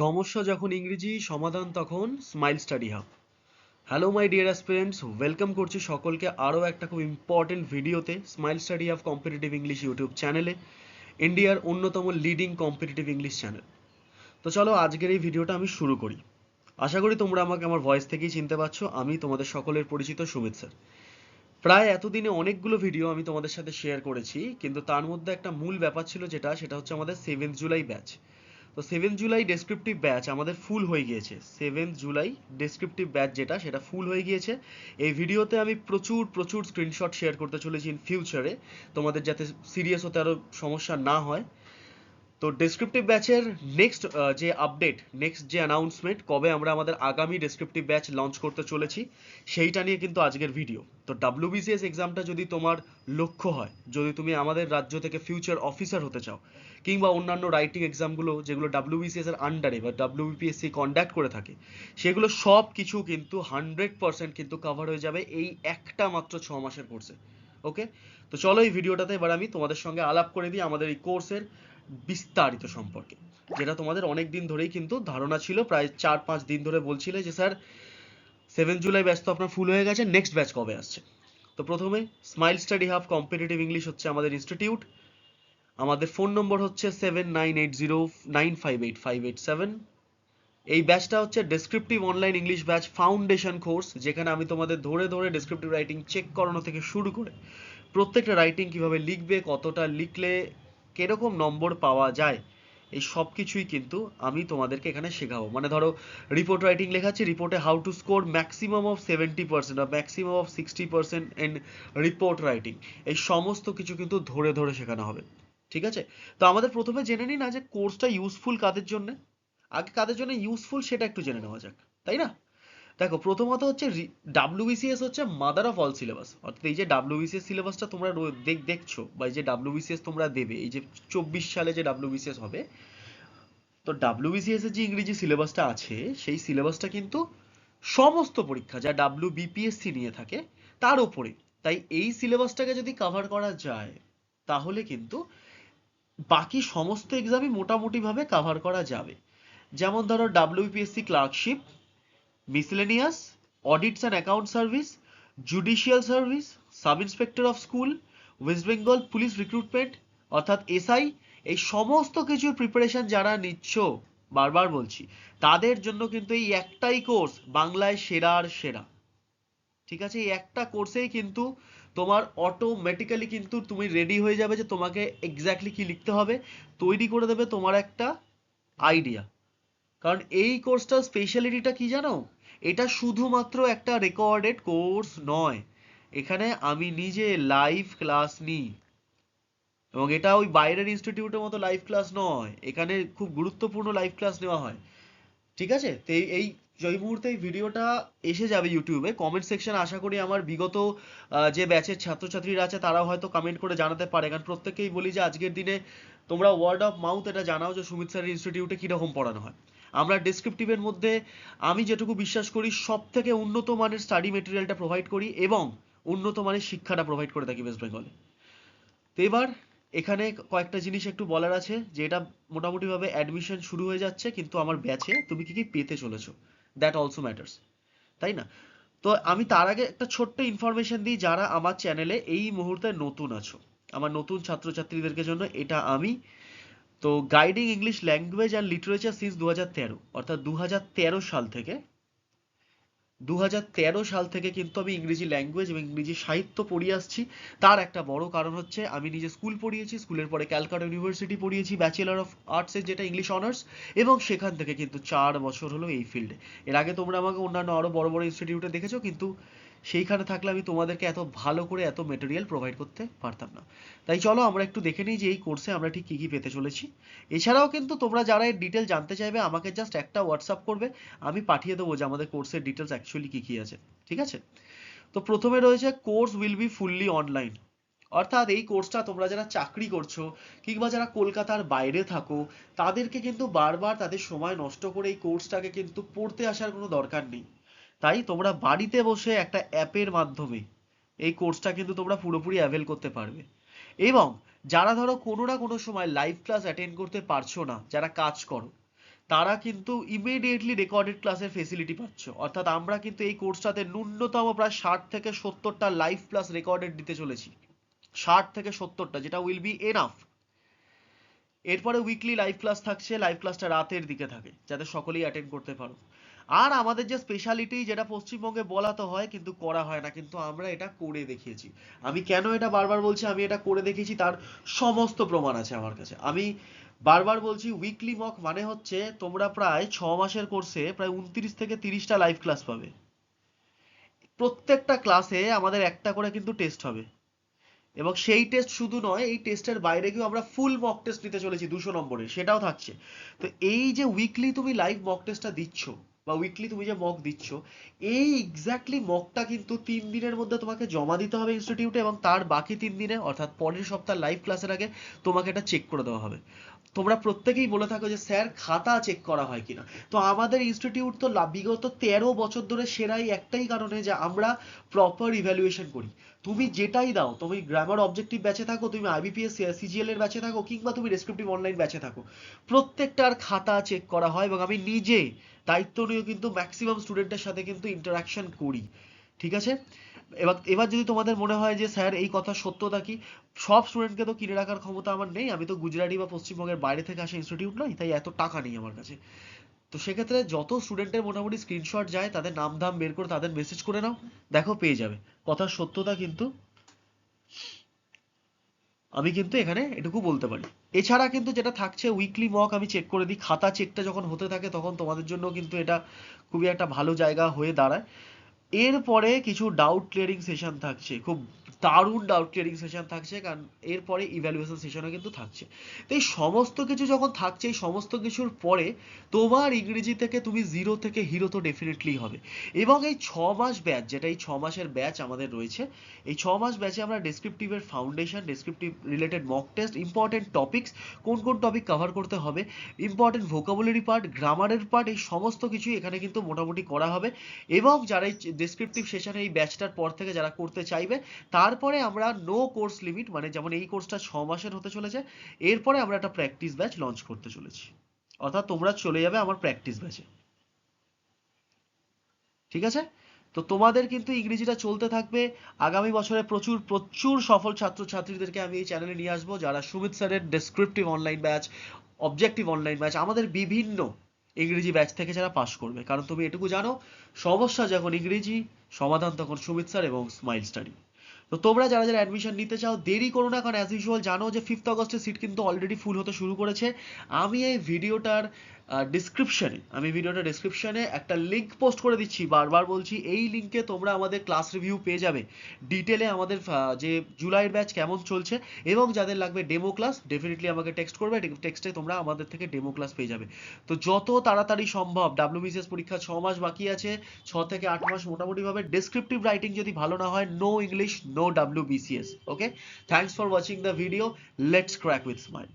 সমস্যা যখন ইংরেজি, সমাধান তখন smile study hub hello my dear aspirants welcome করছি সকলকে আরও একটা খুব ইম্পর্টেন্ট ভিডিওতে smile study hub competitive English YouTube চ্যানেলে ইন্ডিয়ার অন্যতম লিডিং কম্পিটিটিভ ইংলিশ চ্যানেল তো চলো আজকের এই ভিডিওটা আমি শুরু করি। আশা করি তোমরা আমাকে আমার ভয়েস থেকেই চিনতে পারছ, আমি তোমাদের সকলের পরিচিত সুমিত স্যার প্রায় এতদিনে অনেকগুলো ভিডিও আমি তোমাদের সাথে শেয়ার করেছি, কিন্তু তার মধ্যে একটা মূল ব্যাপার ছিল যেটা, সেটা হচ্ছে আমাদের সেভেন্থ জুলাই ব্যাচ তো সেভেন জুলাই ডেসক্রিপটিভ ব্যাচ আমাদের ফুল হয়ে গিয়েছে। সেভেন্থ জুলাই ডেসক্রিপটিভ ব্যাচ যেটা, সেটা ফুল হয়ে গিয়েছে। এই ভিডিওতে আমি প্রচুর প্রচুর স্ক্রিনশট শেয়ার করতে চলেছি ইন ফিউচারে তোমাদের যাতে সিরিয়াস হতে আরও সমস্যা না হয়। তো ডেসক্রিপটিভ ব্যাচের নেক্সট যে আপডেট নেক্সট যে অ্যানাউন্সমেন্ট কবে আমরা আমাদের আগামী ডেসক্রিপটিভ ব্যাচ লঞ্চ করতে চলেছি, সেইটা নিয়ে কিন্তু আজকের ভিডিও তো ডাব্লিউবিসিএস এক্সামটা যদি তোমার লক্ষ্য হয়, যদি তুমি আমাদের রাজ্য থেকে ফিউচার অফিসার হতে চাও, কিংবা অন্যান্য রাইটিং এক্সামগুলো যেগুলো ডাব্লিউবিসিএস এর আন্ডারে বা ডাব্লিউবিপিএসসি কন্ডাক্ট করে থাকে, সেগুলো সব কিছু কিন্তু হান্ড্রেড পার্সেন্ট কিন্তু কভার হয়ে যাবে এই একটা মাত্র ছ মাসের কোর্সে ওকে তো চলো এই ভিডিওটাতে এবার আমি তোমাদের সঙ্গে আলাপ করে দিই আমাদের এই কোর্সের বিস্তারিত সম্পর্কে, যেটা তোমাদের অনেক দিন ধরেই কিন্তু ধারণা ছিল, প্রায় চার পাঁচ দিন ধরে বলছিলে যে, স্যার সেভেন জুলাই ব্যাচ তো আপনার ফুল হয়ে গেছে নেক্সট ব্যাচ কবে আসছে? তো প্রথমে smile study hub competitive English হচ্ছে আমাদের ইনস্টিটিউট আমাদের ফোন নম্বর হচ্ছে seven nine eight zero nine five eight five eight seven এই ব্যাচটা হচ্ছে descriptive online English batch foundation course যেখানে আমি তোমাদের ধরে ধরে ডেসক্রিপটিভ রাইটিং চেক করানো থেকে শুরু করে প্রত্যেকটা রাইটিং কীভাবে লিখবে, কতটা লিখলে কীরকম নম্বর পাওয়া যায়, এই সব কিছুই কিন্তু আমি তোমাদেরকে এখানে শেখাবো। মানে ধরো রিপোর্ট রাইটিং লেখাচ্ছি রিপোর্টে how to score maximum of seventy percent বা maximum of sixty percent in report writing এই সমস্ত কিছু কিন্তু ধরে ধরে শেখানো হবে। ঠিক আছে? তো আমাদের প্রথমে জেনে নিই না যে কোর্সটা ইউজফুল কাদের জন্য? আগে কাদের জন্য ইউজফুল সেটা একটু জেনে নেওয়া যাক। তাই না? দেখো, প্রথমত হচ্ছে ডাব্লিউবিসিএস হচ্ছে মাদার অফ অল সিলেবাস অর্থাৎ এই যে ডাব্লিউবিসিএস সিলেবাসটা তোমরা দেখ, দেখছ, বা এই যে ডাব্লিউবিসিএস তোমরা দেবে, এই যে চব্বিশ সালে যে ডাব্লিউবিসিএস হবে, তো ডাব্লিউবিসিএস এর যে ইংরেজি সিলেবাসটা আছে, সেই সিলেবাসটা কিন্তু সমস্ত পরীক্ষা, যা ডাব্লিউ বিপিএসসি নিয়ে থাকে, তার উপরে। তাই এই সিলেবাসটাকে যদি কভার করা যায়, তাহলে কিন্তু বাকি সমস্ত এক্সামই মোটামুটিভাবে কভার করা যাবে। যেমন ধরো WPSC clerkship miscellaneous audits and account service judicial service sub inspector of school West Bengal police recruitment অর্থাৎ এসআই এই সমস্ত কিছুর প্রিপারেশন যারা নিচ্ছ, বারবার বলছি, তাদের জন্য কিন্তু এই একটাই কোর্স বাংলায় সেরার সেরা। ঠিক আছে? এই একটা কোর্সেই কিন্তু তোমার অটোমেটিক্যালি কিন্তু তুমি রেডি হয়ে যাবে যে তোমাকে এক্স্যাক্টলি কি লিখতে হবে, তৈরি করে দেবে তোমার একটা আইডিয়া কারণ এই কোর্সটার স্পেশালিটিটা কি জানো? এটা শুধুমাত্র একটা রেকর্ডেড কোর্স নয়। এখানে আমি নিজে লাইভ ক্লাস নিই। এবং এটা ওই বাইরের ইনস্টিটিউটের মতো লাইভ ক্লাস নয়। এখানে খুব গুরুত্বপূর্ণ লাইভ ক্লাস নেওয়া হয়। ঠিক আছে? তো এই এই মুহূর্তে এই ভিডিওটা এসে যাবে ইউটিউবে কমেন্ট সেকশন আশা করি আমার বিগত যে ব্যাচের ছাত্রছাত্রীরা আছে, তারাও হয়তো কমেন্ট করে জানাতে পারে। কারণ প্রত্যেকেই বলি যে, আজকের দিনে তোমরা ওয়ার্ড অফ মাউথ এটা জানাও যে, সুমিত স্যারের ইনস্টিটিউটে কীরকম পড়ানো হয়। আমরা ডেসক্রিপটিভের মধ্যে আমি যেটুকু বিশ্বাস করি সব থেকে উন্নত মানের স্টাডি মেটেরিয়ালটা প্রোভাইড করি এবং উন্নত মানের শিক্ষাটা প্রোভাইড করে থাকি ওয়েস্ট বেঙ্গলে তো এবার এখানে কয়েকটা জিনিস একটু বলার আছে, যে এটা মোটামুটিভাবে অ্যাডমিশন শুরু হয়ে যাচ্ছে, কিন্তু আমার ব্যাচে তুমি কি কি পেতে চলেছো? দ্যাট অলসো ম্যাটার্স তাই না? তো আমি তার আগে একটা ছোট্ট ইনফরমেশন দিই, যারা আমার চ্যানেলে এই মুহূর্তে নতুন আছো, আমার নতুন ছাত্রছাত্রীদেরকে জন্য, এটা আমি তো guiding English language and literature since দু হাজার তেরো, অর্থাৎ দু সাল থেকে, দুহাজার তেরো সাল থেকে কিন্তু আমি ইংরেজি ল্যাঙ্গুয়েজ এবং ইংরেজি সাহিত্য পড়িয়ে আসছি। তার একটা বড় কারণ হচ্ছে, আমি নিজে স্কুল পড়িয়েছি, স্কুলের পরে ক্যালকাটা ইউনিভার্সিটি পড়িয়েছি ব্যাচেলার অফ আর্টসের যেটা ইংলিশ অনার্স এবং সেখান থেকে কিন্তু চার বছর হলো এই ফিল্ডে এর আগে তোমরা আমাকে অন্যান্য আরও বড় বড় ইনস্টিটিউটে দেখেছ, কিন্তু সেইখানে থাকলে আমি তোমাদেরকে এত ভালো করে, এত মেটেরিয়াল প্রোভাইড করতে পারতাম না। তাই চলো আমরা একটু দেখে নিই যে এই কোর্সে আমরা ঠিক কী কী পেতে চলেছি। এছাড়াও কিন্তু তোমরা যারা এর ডিটেল জানতে চাইবে, আমাকে জাস্ট একটা হোয়াটসঅ্যাপ করবে, আমি পাঠিয়ে দেবো যে আমাদের কোর্সের ডিটেলস অ্যাকচুয়ালি কী কী আছে। ঠিক আছে? তো প্রথমে রয়েছে course will be fully online অর্থাৎ এই কোর্সটা তোমরা যারা চাকরি করছ, কিংবা যারা কলকাতার বাইরে থাকো, তাদেরকে কিন্তু বারবার তাদের সময় নষ্ট করে এই কোর্সটাকে কিন্তু পড়তে আসার কোনো দরকার নেই। তাই তোমরা বাড়িতে বসে একটা অ্যাপের মাধ্যমে এই কোর্সটা কিন্তু তোমরা পুরোপুরি অ্যাভেল করতে পারবে। এবং যারা ধরো কোনো না কোনো সময় লাইভ ক্লাস অ্যাটেন্ড করতে পারছ না, যারা কাজ করো, তারা কিন্তু ইমিডিয়েটলি রেকর্ডেড ক্লাসের ফেসিলিটি পাচ্ছ। অর্থাৎ আমরা কিন্তু এই কোর্সটাতে ন্যূনতম প্রায় ষাট থেকে সত্তরটা লাইভ ক্লাস রেকর্ডেড দিতে চলেছি। ষাট থেকে সত্তরটা, যেটা উইল বি এনাফ এরপরে উইকলি লাইভ ক্লাস থাকছে লাইভ ক্লাসটা রাতের দিকে থাকে, যাতে সকলেই অ্যাটেন্ড করতে পারো। আর আমাদের যে স্পেশালিটি যেটা পশ্চিমবঙ্গে বলা তো হয়, কিন্তু করা হয় না, কিন্তু আমরা এটা করে দেখিয়েছি। আমি কেন এটা বারবার বলছি, আমি এটা করে দেখিয়েছি, তার সমস্ত প্রমাণ আছে আমার কাছে। আমি বারবার বলছি উইকলি মক মানে হচ্ছে তোমরা প্রায় ছ মাসের কোর্সে প্রায় উনত্রিশ থেকে তিরিশটা লাইভ ক্লাস পাবে। প্রত্যেকটা ক্লাসে আমাদের একটা করে কিন্তু টেস্ট হবে। এবং সেই টেস্ট শুধু নয়, এই টেস্টের বাইরে গিয়েও আমরা ফুল মক টেস্ট নিতে চলেছি, দুশো নম্বরের, সেটাও থাকছে। তো এই যে উইকলি তুমি লাইভ মক টেস্টটা দিচ্ছ বা উইকলি তুমি যে মক দিচ্ছ, এই এক্স্যাক্টলি মকটা কিন্তু তিন দিনের মধ্যে তোমাকে জমা দিতে হবে ইনস্টিটিউটে এবং তার বাকি তিন দিনে, অর্থাৎ পরের সপ্তাহ লাইভ ক্লাসের আগে তোমাকে এটা চেক করে দেওয়া হবে। তোমরা প্রত্যেকেই বলে থাকো যে, স্যার, খাতা চেক করা হয় কিনা। তো আমাদের ইনস্টিটিউট তো বিগত তেরো বছর ধরে সেরাই একটাই কারণে যে, আমরা প্রপার ইভ্যালুয়েশন করি। তুমি যেটাই দাও, তুমি গ্রামার অবজেক্টিভ ব্যাচে থাকো, তুমি আইবিপিএস সিজিএল এর ব্যাচে থাকো, কিংবা তুমি ডেসক্রিপটিভ অনলাইন ব্যাচে থাকো প্রত্যেকটার খাতা চেক করা হয় এবং আমি নিজে দায়িত্ব নিয়েও কিন্তু ম্যাক্সিমাম স্টুডেন্টের সাথে কিন্তু ইন্টারাকশন করি। ঠিক আছে? এবার এবার যদি তোমাদের মনে হয় যে, স্যার, এই কথা সত্যতা কি? সব স্টুডেন্টকে তো কিনে রাখার ক্ষমতা আমার নেই। আমি তো গুজরাটি বা পশ্চিমবঙ্গের বাইরে থেকে আসা ইনস্টিটিউট নই তাই এত টাকা নেই আমার কাছে। তো সেক্ষেত্রে যত স্টুডেন্টের মোটামুটি স্ক্রিনশট যায়, তাদের নাম ধাম বের করে তাদের মেসেজ করে নাও। দেখো, পেয়ে যাবে। কথার সত্যতা কিন্তু আমি কিন্তু এখানে এটুকু বলতে পারি। এছাড়া কিন্তু যেটা থাকছে উইকলি মক আমি চেক করে দিই। খাতা চেকটা যখন হতে থাকে, তখন তোমাদের জন্য কিন্তু এটা খুবই একটা ভালো জায়গা হয়ে দাঁড়ায়। এরপরে কিছু ডাউট ক্লিয়ারিং সেশন থাকছে। খুব দারুণ ডাউট ক্লিয়ারিং সেশন থাকছে, কারণ এরপরে ইভ্যালুয়েশন সেশনও কিন্তু থাকছে। তো এই সমস্ত কিছু যখন থাকছে, এই সমস্ত কিছুর পরে তোমার ইংরেজি থেকে তুমি জিরো থেকে হিরো তো ডেফিনেটলি হবে। এবং এই ছ মাস ব্যাচ যেটা এই ছ মাসের ব্যাচ আমাদের রয়েছে, এই ছ মাস ব্যাচে আমরা ডেসক্রিপটিভের foundation descriptive related mock test important topics কোন কোন টপিক কভার করতে হবে ইম্পর্টেন্ট ভোকাবুলারি পার্ট গ্রামারের পার্ট এই সমস্ত কিছুই এখানে কিন্তু মোটামুটি করা হবে। এবং যারা এই ডেসক্রিপটিভ সেশনে এই ব্যাচটার পর থেকে যারা করতে চাইবে তারপরে আমরা নো কোর্স লিমিট মানে যেমন এই কোর্সটা ছ মাসের হতে চলেছে, এরপরে আমরা একটা প্র্যাকটিস ব্যাচ লঞ্চ করতে চলেছি। অর্থাৎ তোমরা চলে যাবে আমার প্র্যাকটিস ব্যাচে ঠিক আছে? তো তোমাদের কিন্তু ইংরেজিটা চলতে থাকবে। আগামী বছরে প্রচুর প্রচুর সফল ছাত্রছাত্রীদেরকে আমি এই চ্যানেলে নিয়ে আসব, যারা সুমিত স্যারের descriptive online batch objective online batch আমাদের বিভিন্ন ইংরেজি ব্যাচ থেকে যারা পাশ করবে। কারণ তুমি এটুকু জানো, সমস্যা যখন ইংরেজি, সমাধান তখন সুমিত স্যার এবং স্মাইল স্টাডি। তো তোমরা যারা যারা অ্যাডমিশন নিতে চাও, দেরি করো না, কারণ অ্যাজ ইউজুয়াল জানো যে ফিফথ অগস্টের সিট কিন্তু অলরেডি ফুল হতে শুরু করেছে। আমি এই ভিডিওটার ডিসক্রিপশনে আমি ভিডিওটা ডিসক্রিপশনে একটা লিংক পোস্ট করে দিচ্ছি, বারবার বলছি, এই লিংকে তোমরা আমাদের ক্লাস রিভিউ পেয়ে যাবে। ডিটেলে আমাদের যে জুলাইয়ের ব্যাচ কেমন চলছে, এবং যাদের লাগবে ডেমো ক্লাস ডেফিনেটলি আমাকে টেক্সট করবে টেক্সটে তোমরা আমাদের থেকে ডেমো ক্লাস পেয়ে যাবে। তো যত তাড়াতাড়ি সম্ভব ডাব্লিউবিসিএস পরীক্ষা ছ মাস বাকি আছে, ছ থেকে আট মাস মোটামুটি ভাবে ডেসক্রিপটিভ রাইটিং যদি ভালো না হয় no English no WBCS okay thanks for watching the video let's crack with smile